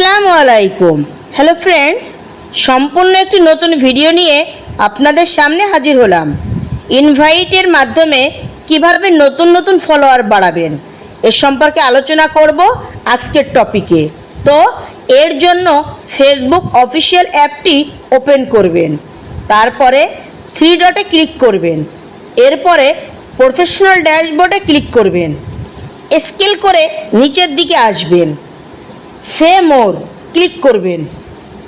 আসসালামু আলাইকুম। Hello friends সম্পূর্ণ একটি নতুন ভিডিও নিয়ে আপনাদের সামনে হাজির হলাম। ইনভাইটের মাধ্যমে কীভাবে নতুন নতুন ফলোয়ার বাড়াবেন, এ সম্পর্কে আলোচনা করব আজকের টপিকে তো, এর জন্য ফেসবুক অফিসিয়াল অ্যাপটি ওপেন করবেন, তারপরে থ্রি ডটে ক্লিক করবেন, এরপরে প্রফেশনাল ড্যাশবোর্ডে ক্লিক করবেন স্কেল করে নিচের দিকে আসবেন। সে মোর, ক্লিক করবেন।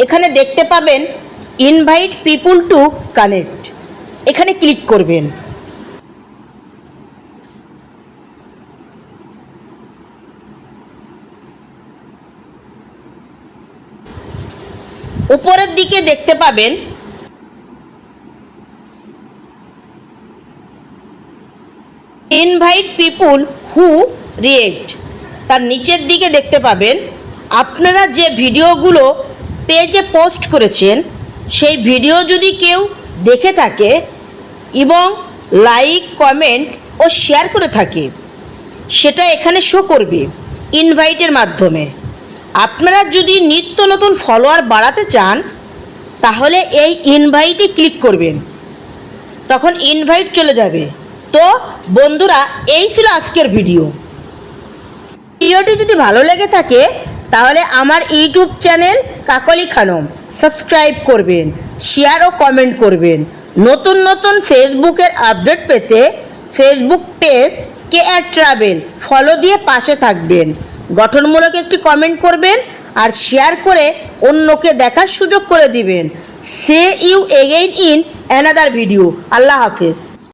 এখানে দেখতে পাবেন ইনভাইট পিপুল টু কানেক্ট এখানে ক্লিক করবেন। উপরের দিকে দেখতে পাবেন ইনভাইট পিপুল হু রিয়েক্ট তার নিচের দিকে দেখতে পাবেন আপনারা যে ভিডিওগুলো পেজে পোস্ট করেছেন, সেই ভিডিও যদি কেউ দেখে থাকে এবং লাইক, কমেন্ট ও শেয়ার করে থাকে, সেটা এখানে শো করবে ইনভাইটের মাধ্যমে। আপনারা যদি নিত্য নতুন ফলোয়ার বাড়াতে চান, তাহলে এই ইনভাইটে ক্লিক করবেন। তখন ইনভাইট চলে যাবে। তো বন্ধুরা, এই ছিল আজকের ভিডিও। ভিডিওটি যদি ভালো লেগে থাকে তাহলে আমার YouTube channel Kakoli Khanam. Subscribe করবেন শেয়ার ও কমেন্ট করবেন। নতুন নতুন ফেসবুকের আপডেট পেতে Facebook page K R travel follow দিয়ে পাশে থাকবেন। গঠনমূলক একটি কমেন্ট করবেন আর শেয়ার করে অন্যকে দেখার সুযোগ করে দিবেন। See you again in another video আল্লাহ হাফেজ।